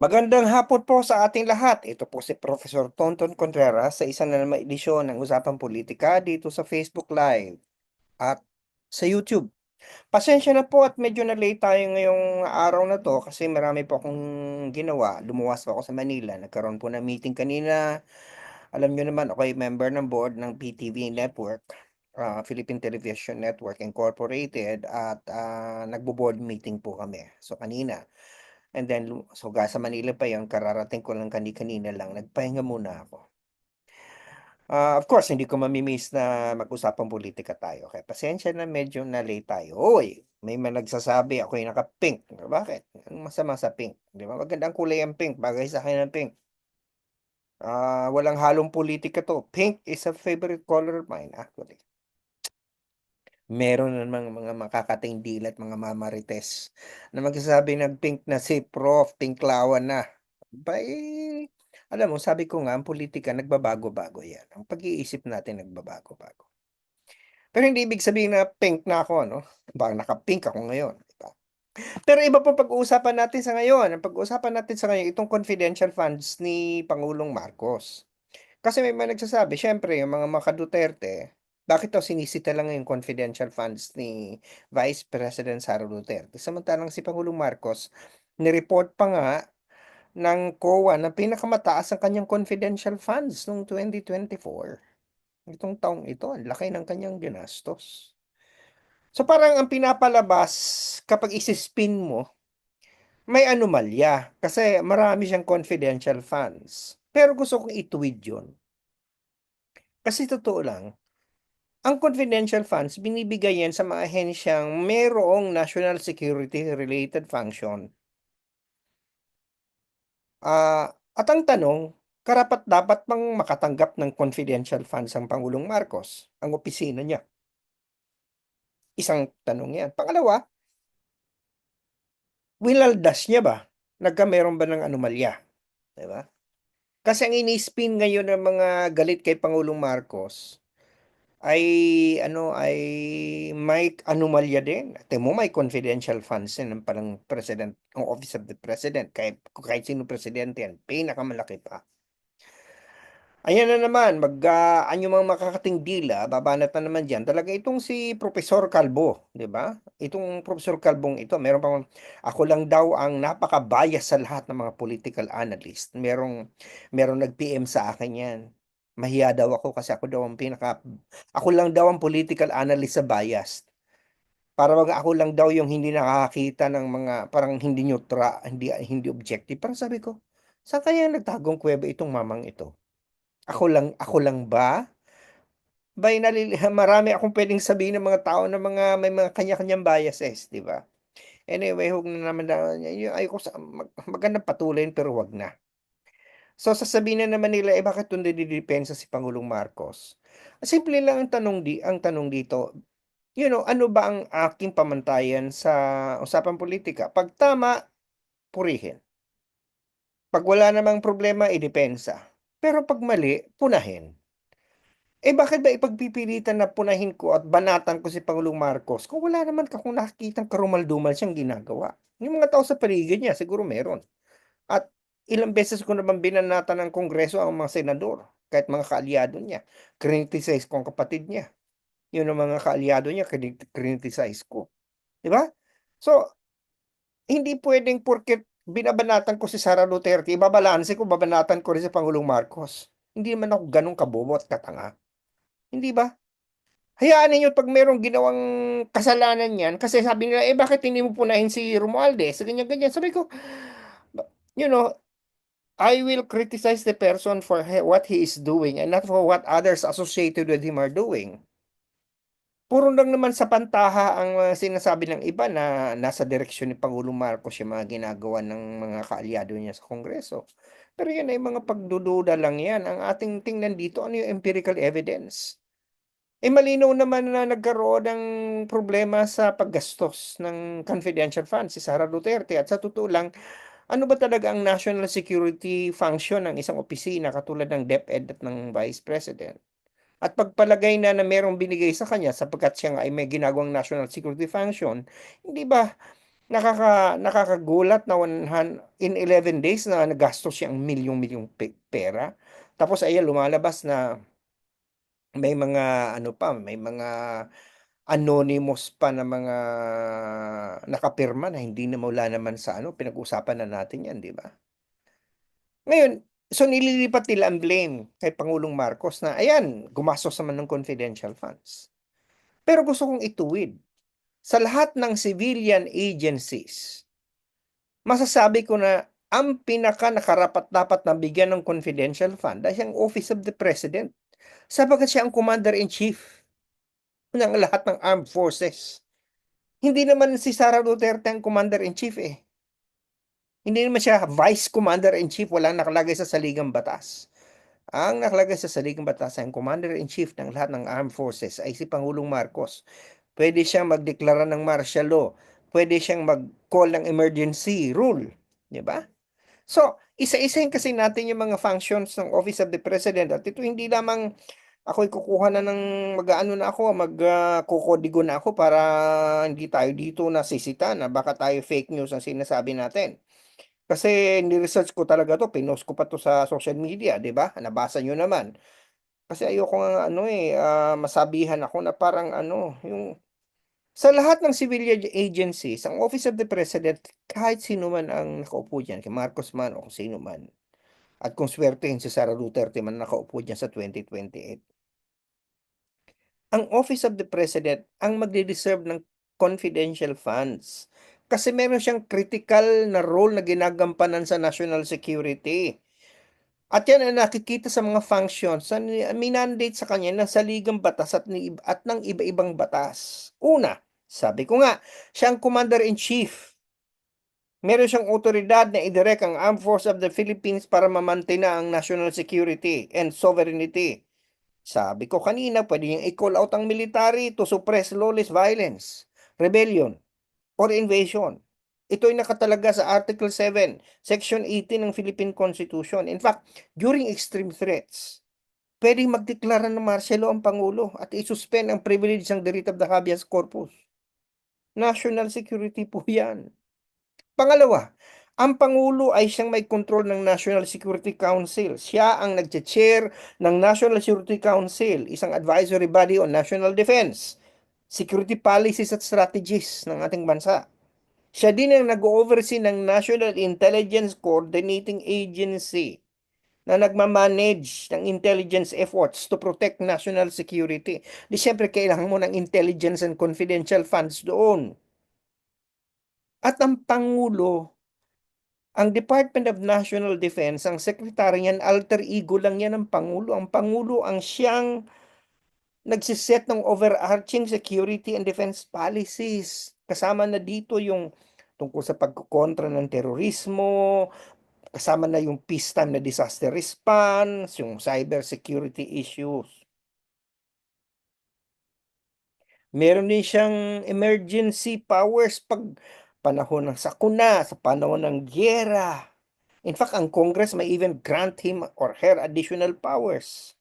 Magandang hapon po sa ating lahat. Ito po si Professor Tonton Contreras sa isang na namang edisyon ng Usapang Politika dito sa Facebook Live at sa YouTube. Pasensya na po at medyo na late tayo ngayong araw na to kasi marami po akong ginawa. Lumuwas po ako sa Manila. Nagkaroon po ng meeting kanina. Alam nyo naman ako ay member ng board ng PTV Network, ah, Philippine Television Network Incorporated at ah, nagbo-board meeting po kami. So kanina. And then, so sa Manila pa yon kararating ko lang kani-kanina lang, nagpahinga muna ako. Ah, of course, hindi ko mamimiss na mag-usapang politika tayo. Kaya pasensya na medyo na late tayo. Uy, may mga nagsasabi ako yung naka-pink. Bakit? Anong masama sa pink? Di ba? Magandang kulay ang pink. Bagay sa akin ang pink. Ah, walang halong politika to. Pink is a favorite color of mine, actually. Meron namang mga makakating dilat, mga mamarites na magsasabi ng pink na si Prof. Tinklawan na. Bay, alam mo, sabi ko nga, ang politika nagbabago-bago yan. Ang pag-iisip natin nagbabago-bago. Pero hindi ibig sabihin na pink na ako, no? Baka naka-pink ako ngayon. Diba? Pero iba po pag-uusapan natin sa ngayon. Ang pag-uusapan natin sa ngayon, itong confidential funds ni Pangulong Marcos. Kasi may mga nagsasabi, syempre, yung mga maka Duterte, bakit daw sinisita lang yung confidential funds ni Vice President Sara Duterte? Samantalang si Pangulong Marcos, nireport pa nga ng COA na pinakamataas ang kanyang confidential funds noong 2024. Itong taong ito, ang laki ng kanyang ginastos. So parang ang pinapalabas kapag isi-spin mo, may anomalya kasi marami siyang confidential funds. Pero gusto kong ituwid yun. Kasi totoo lang, ang confidential funds, binibigay yan sa mga ahensyang mayroong national security related function. Ah, at ang tanong, karapat dapat bang makatanggap ng confidential funds ang Pangulong Marcos, ang opisina niya? Isang tanong yan. Pangalawa, winaldas niya ba? Nagka meron ba ng anomalya? Diba? Kasi ang ini-spin ngayon ng mga galit kay Pangulong Marcos ay ano ay may anomalya din. Ate mo may confidential funds din ng parang president, ang office of the president, kahit, kahit sino presidente yan, pinakamalaki pa. Ayan na naman, mag uh, anyo mga makakating dila, babanat na naman diyan. Talaga itong si Professor Calvo, 'di ba? Itong Professor Calbong ito, meron pang ako lang daw ang napaka-bias sa lahat ng mga political analyst. Merong merong nag-PM sa akin 'yan. Mahiya daw ako kasi ako daw ang pinaka ako lang daw ang political analyst sa bias. Para wag ako lang daw yung hindi nakakita ng mga parang hindi neutral, hindi hindi objective. Parang sabi ko, saan kaya nagtagong kuweba itong mamang ito? Ako lang ako lang ba? Bay nalili marami akong pwedeng sabihin ng mga tao na mga may mga kanya-kanyang biases, 'di ba? Anyway, huwag na naman na ayoko sa mag, magandang patuloyin pero wag na. So sasabihin na naman nila, eh bakit doon didepensa si Pangulong Marcos? Simple lang ang tanong di ang tanong dito. You know, ano ba ang aking pamantayan sa usapang politika? Pag tama, purihin. Pag wala namang problema, idepensa. Pero pag mali, punahin. Eh bakit ba ipagpipilitan na punahin ko at banatan ko si Pangulong Marcos kung wala naman ka kung nakikitang karumal-dumal siyang ginagawa? Yung mga tao sa paligid niya, siguro meron. At ilang beses ko naman binanatan ng Kongreso ang mga senador, kahit mga kaalyado niya. Criticize ko ang kapatid niya. Yun ang mga kaalyado niya, criticize ko. Di ba? So, hindi pwedeng porket binabanatan ko si Sara Duterte, ibabalanse ko, babanatan ko rin si Pangulong Marcos. Hindi naman ako ganun kabobo at katanga. Hindi ba? Hayaan ninyo pag merong ginawang kasalanan yan, kasi sabi nila, eh bakit hindi mo punahin si Romualdez? Ganyan-ganyan. Sabi ko, you know, I will criticize the person for what he is doing and not for what others associated with him are doing puro lang naman sa pantaha ang uh, sinasabi ng iba na nasa direksyon ni Pangulong Marcos yung mga ginagawa ng mga kaalyado niya sa Kongreso. Pero yan ay mga pagdududa lang yan. Ang ating tingnan dito, ano yung empirical evidence? Eh malinaw naman na nagkaroon ng problema sa paggastos ng confidential funds si Sara Duterte. At sa totoo lang, ano ba talaga ang national security function ng isang opisina katulad ng DepEd at ng Vice President? At pagpalagay na na merong binigay sa kanya sapagkat siya nga ay may ginagawang national security function, hindi ba Nakaka nakakagulat na one hun in 11 days na nagastos siya ang milyong-milyong pe pera. Tapos ayan lumalabas na may mga ano pa, may mga anonymous pa na mga nakapirma na hindi na wala naman sa ano, pinag-usapan na natin 'yan, 'di ba? Ngayon, so nililipat nila ang blame kay Pangulong Marcos na ayan, gumastos naman ng confidential funds. Pero gusto kong ituwid, sa lahat ng civilian agencies, masasabi ko na ang pinaka-nakarapat-dapat na bigyan ng confidential fund ay ang Office of the President, sapagkat siya ang Commander-in-Chief ng lahat ng armed forces. Hindi naman si Sara Duterte ang Commander-in-Chief, eh. Hindi naman siya Vice Commander-in-Chief, walang nakalagay sa saligang batas. Ang nakalagay sa saligang batas ay ang Commander-in-Chief ng lahat ng armed forces ay si Pangulong Marcos. Pwede siyang magdeklara ng martial law, pwede siyang mag-call ng emergency rule, 'di ba? So, isa-isahin kasi natin yung mga functions ng Office of the President at ito hindi lamang ako'y kukuha na ng mag-aano na ako, mag ah, kokodigo na ako para hindi tayo dito nasisita na baka tayo fake news ang sinasabi natin. Kasi ni-research ko talaga 'to, pinost ko pa 'to sa social media, 'di ba? Nabasa niyo naman. Kasi ayoko nga ano, eh, ah, masabihan ako na parang ano, yung sa lahat ng civilian agencies, ang Office of the President, kahit sino man ang nakaupo diyan, kay Marcos man o kung sino man, at kung swertehin si Sara Duterte man nakaupo diyan sa 2028. Ang Office of the President ang magde-deserve ng confidential funds. Kasi meron siyang critical na role na ginagampanan sa national security. At yan ang nakikita sa mga functions na minandate sa kanya ng saligang batas at, ni, at ng iba-ibang batas. Una, sabi ko nga, siya ang Commander-in-Chief. Meron siyang otoridad na idirect ang Armed Force of the Philippines para mamantina ang national security and sovereignty. Sabi ko kanina, pwede niyang i-call out ang military to suppress lawless violence, rebellion, or invasion. Ito ay nakatalaga sa Article 7, Section 18 ng Philippine Constitution. In fact, during extreme threats, pwedeng magdeklara ng martial law ang Pangulo at isuspend ang privilege ng writ of the habeas corpus. National security po yan. Pangalawa, ang Pangulo ay siyang may control ng National Security Council. Siya ang nagche-chair ng National Security Council, isang advisory body on national defense, security policies at strategies ng ating bansa. Siya din ang nag-oversee ng National Intelligence Coordinating Agency na nagmamanage ng intelligence efforts to protect national security. Di siyempre kailangan mo ng intelligence and confidential funds doon. At ang Pangulo, ang Department of National Defense, ang sekretary niyan, alter ego lang yan ng Pangulo. Ang Pangulo ang siyang nagsiset ng overarching security and defense policies. Kasama na dito yung tungkol sa pagkokontra ng terorismo, kasama na yung peacetime na disaster response, yung cyber security issues. Meron din siyang emergency powers pag panahon ng sakuna, sa panahon ng gyera. In fact, ang Congress may even grant him or her additional powers.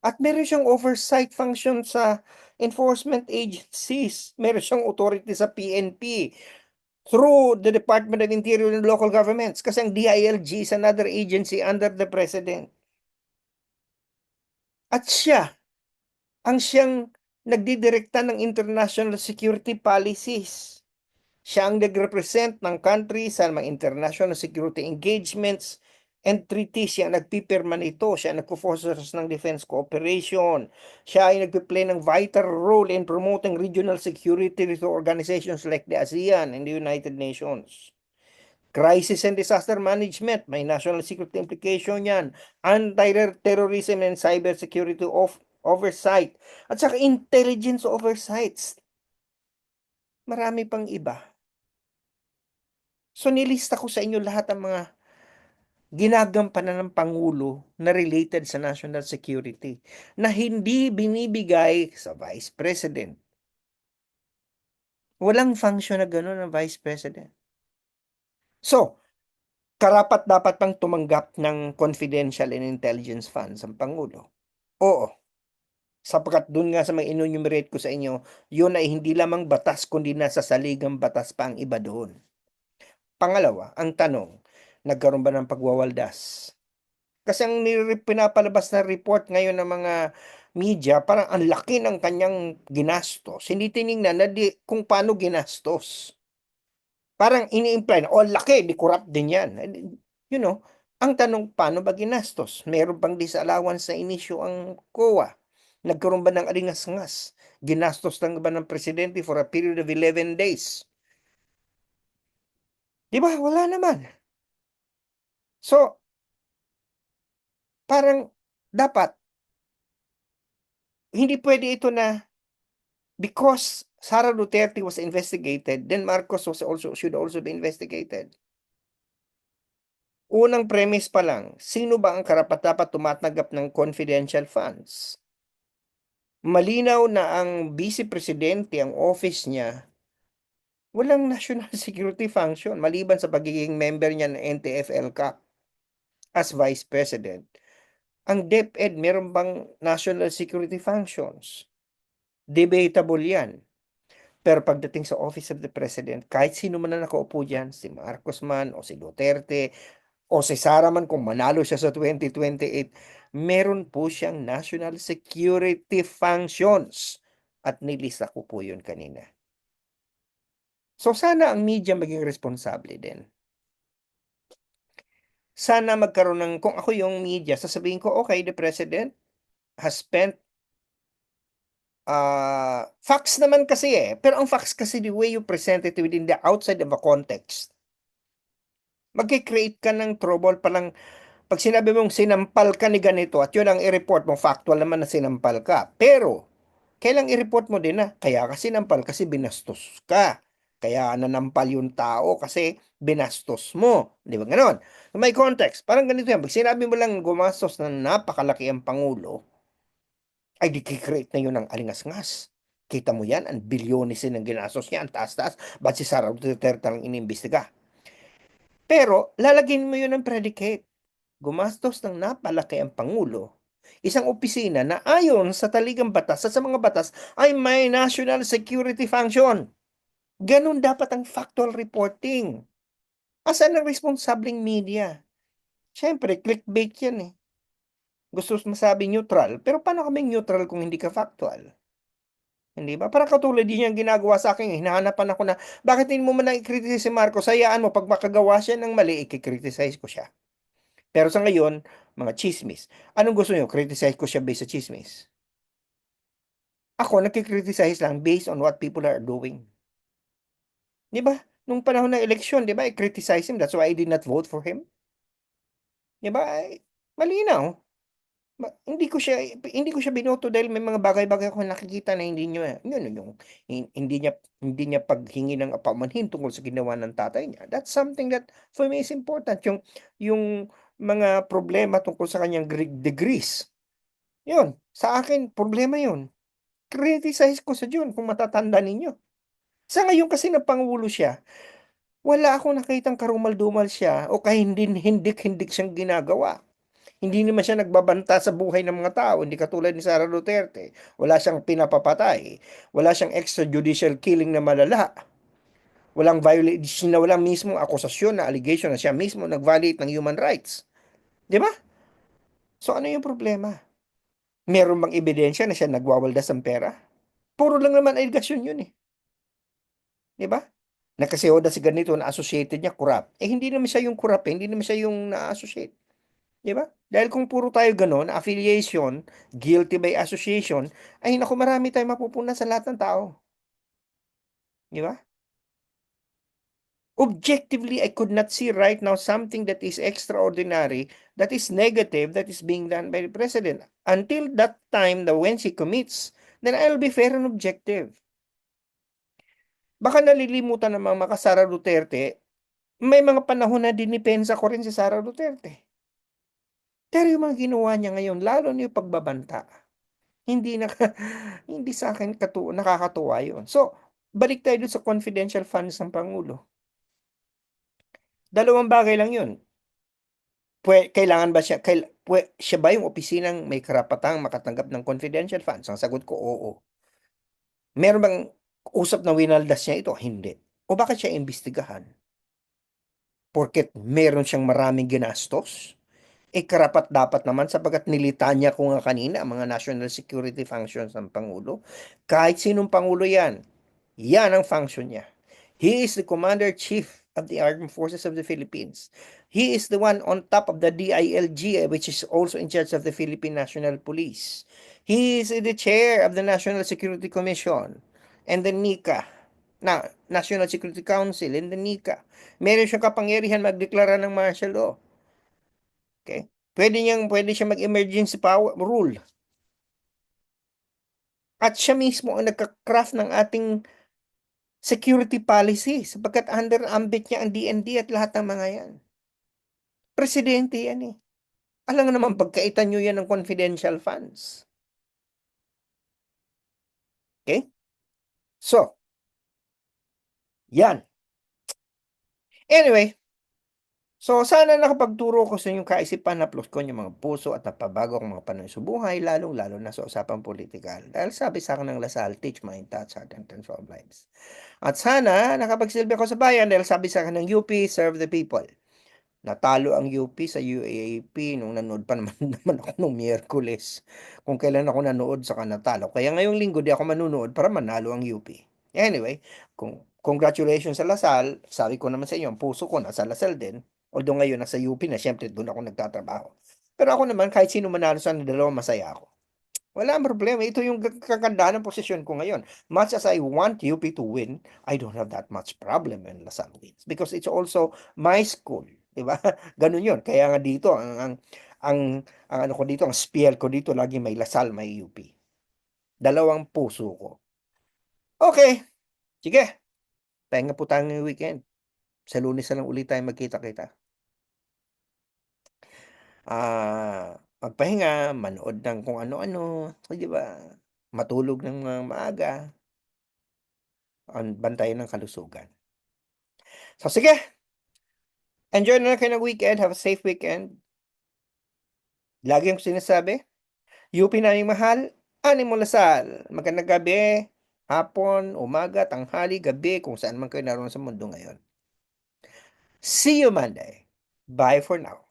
At meron siyang oversight function sa enforcement agencies. Meron siyang authority sa PNP through the Department of Interior and Local Governments kasi ang DILG is another agency under the President. At siya, ang siyang nagdidirekta ng international security policies. Siya ang nag-represent ng country sa mga international security engagements and treaties. Siya ang nagpipirma nito. Siya ang nagpo-fosters ng defense cooperation. Siya ay nagpiplay ng vital role in promoting regional security through organizations like the ASEAN and the United Nations. Crisis and disaster management, may national security implication yan. Anti-terrorism and cybersecurity of oversight. At saka intelligence oversights. Marami pang iba. So nilista ko sa inyo lahat ng mga ginagampanan ng Pangulo na related sa national security na hindi binibigay sa Vice President. Walang function na gano'n ng Vice President. So, karapat dapat pang tumanggap ng confidential and intelligence funds ang Pangulo? Oo. Sapagkat dun nga sa mga enunumerate ko sa inyo, yun ay hindi lamang batas kundi nasa saligang batas pa ang iba doon. Pangalawa, ang tanong, nagkaroon ba ng pagwawaldas? Kasi ang pinapalabas na report ngayon ng mga media, parang ang laki ng kanyang ginastos. Hindi tiningnan na di, kung paano ginastos. Parang ini-imply na, oh, laki, di corrupt din yan. You know, ang tanong, paano ba ginastos? Meron bang disallowance na inisyo ang COA? Nagkaroon ba ng alingas-ngas? Ginastos lang ba ng presidente for a period of 11 days? Di ba? Wala naman. So, parang dapat hindi pwede ito na because Sara Duterte was investigated, then Marcos was also should also be investigated. Unang premise pa lang, sino ba ang karapat-dapat tumatanggap ng confidential funds? Malinaw na ang vice presidente, ang office niya, walang national security function maliban sa pagiging member niya ng NTF-ELCAC as vice president. Ang DepEd, meron bang national security functions? Debatable yan. Pero pagdating sa Office of the President, kahit sino man na nakaupo dyan, si Marcos man, o si Duterte, o si Sara man kung manalo siya sa 2028, meron po siyang national security functions. At nilista ko po yun kanina. So sana ang media maging responsable din sana magkaroon ng, kung ako yung media, sasabihin ko, okay, the president has spent uh, facts naman kasi eh. Pero ang facts kasi the way you present it within the outside of a context. Magkikreate ka ng trouble palang pag sinabi mong sinampal ka ni ganito at yun ang i-report mo, factual naman na sinampal ka. Pero, kailang i-report mo din na, kaya ka sinampal kasi binastos ka. Kaya nanampal yung tao kasi binastos mo. Di ba ganon? May context. Parang ganito yan. Pag sinabi mo lang gumastos na napakalaki ang Pangulo, ay di create na yun ng alingas-ngas. Kita mo yan, ang bilyones ng ginastos niya, ang taas-taas. Ba't si Sara Duterte lang inimbestiga? Pero, lalagyan mo yun ng predicate. Gumastos ng napalaki ang Pangulo isang opisina na ayon sa taligang batas at sa mga batas ay may national security function. Ganon dapat ang factual reporting. Asan ang responsableng media? Siyempre, clickbait yan eh. Gusto masabi neutral, pero paano kaming neutral kung hindi ka factual? Hindi ba? Para katulad din yung ginagawa sa akin, eh. hinahanapan ako na, bakit hindi mo man i-criticize si Marcos? Hayaan mo, pag makagawa siya ng mali, i-criticize ko siya. Pero sa ngayon, mga chismis. Anong gusto nyo? Criticize ko siya based sa chismis? Ako, nakikriticize lang based on what people are doing. Di ba? Nung panahon ng eleksyon, di ba, I criticize him. That's why I did not vote for him. Di ba? Malinaw. Ma, hindi ko siya hindi ko siya binoto dahil may mga bagay-bagay ako nakikita na hindi niya yun yung hindi niya hindi niya paghingi ng apamanhin tungkol sa ginawa ng tatay niya. That's something that for me is important yung yung mga problema tungkol sa kanyang degrees. Yun, sa akin problema yun. Criticize ko sa June kung matatanda ninyo. Sa ngayon kasi na pangulo siya, wala akong nakitang karumal-dumal siya o kahindik-hindik siyang ginagawa. Hindi naman siya nagbabanta sa buhay ng mga tao, hindi katulad ni Sara Duterte. Wala siyang pinapapatay. Wala siyang extrajudicial killing na malala. Walang violation walang mismo akusasyon na allegation na siya mismo nag-violate ng human rights. Di ba? So ano yung problema? Meron bang ebidensya na siya nagwawaldas ng pera? Puro lang naman allegation yun eh. Di ba? Na kasi Oda si ganito na associated niya corrupt. Eh hindi naman siya yung corrupt, eh. hindi naman siya yung na-associate. Di ba? Dahil kung puro tayo gano'n, affiliation, guilty by association, ay naku marami tayong mapupuna sa lahat ng tao. Di ba? Objectively, I could not see right now something that is extraordinary, that is negative, that is being done by the president. Until that time, the when she commits, then I'll be fair and objective baka nalilimutan ng mga Sara Duterte, may mga panahon na dinipensa ko rin si Sara Duterte. Pero yung mga ginawa niya ngayon, lalo na yung pagbabanta, hindi na hindi sa akin katu nakakatuwa yun. So, balik tayo sa confidential funds ng Pangulo. Dalawang bagay lang yun. Pwe kailangan ba siya kaila pwe siya ba yung opisinang may karapatang makatanggap ng confidential funds? Ang sagot ko, oo. Meron bang usap na winaldas niya ito? Hindi. O bakit siya imbestigahan? Porket meron siyang maraming ginastos? Eh, karapat-dapat naman sapagkat nilitanya ko nga kanina mga national security functions ng Pangulo. Kahit sinong Pangulo yan, yan ang function niya. He is the Commander-Chief of the Armed Forces of the Philippines. He is the one on top of the DILG, eh, which is also in charge of the Philippine National Police. He is the chair of the National Security Commission and the NICA, na National Security Council and the NICA. Meron siyang kapangyarihan magdeklara ng martial law. Okay? Pwede niyang pwede siya mag-emergency power rule. At siya mismo ang nagka-craft ng ating security policy sapagkat under ambit niya ang DND at lahat ng mga yan. Presidente yan eh. Alam nga naman pagkaitan nyo yan ng confidential funds. Okay? So, yan. Anyway, so sana nakapagturo ko sa inyong kaisipan na plus ko yung mga puso at napabago ang mga panahon sa buhay, lalong-lalo na sa usapang politikal. Dahil sabi sa akin ng Lasal, teach mind, touch, heart, and transform lives. At sana nakapagsilbi ako sa bayan dahil sabi sa akin ng UP, serve the people. Natalo ang UP sa UAAP nung nanood pa naman, naman ako nung Miyerkules. Kung kailan ako nanood sa natalo. Kaya ngayong linggo di ako manunood para manalo ang UP. Anyway, kung congratulations sa Lasal, sabi ko naman sa inyo, ang puso ko nasa Lasal din. Although ngayon nasa UP na, syempre doon ako nagtatrabaho. Pero ako naman, kahit sino manalo sa dalawa, masaya ako. Wala ang problema. Ito yung kagandahan ng posisyon ko ngayon. Much as I want UP to win, I don't have that much problem when Lasal wins. Because it's also my school. 'Di ba? Ganun 'yon. Kaya nga dito ang ang ang, ang ano ko dito, ang spiel ko dito lagi may Lasal, may UP. Dalawang puso ko. Okay. Sige. Pahinga po tayo ngayong weekend. Sa Lunes na lang ulit tayo magkita-kita. Ah, magpahinga, manood ng kung ano-ano, 'di ba? Matulog ng mga maaga. An bantayan ng kalusugan. So sige. Enjoy na kayo ng weekend. Have a safe weekend. Lagi yung sinasabi, UP naming mahal, ani mo lasal. Magandang gabi, hapon, umaga, tanghali, gabi, kung saan man kayo naroon sa mundo ngayon. See you Monday. Bye for now.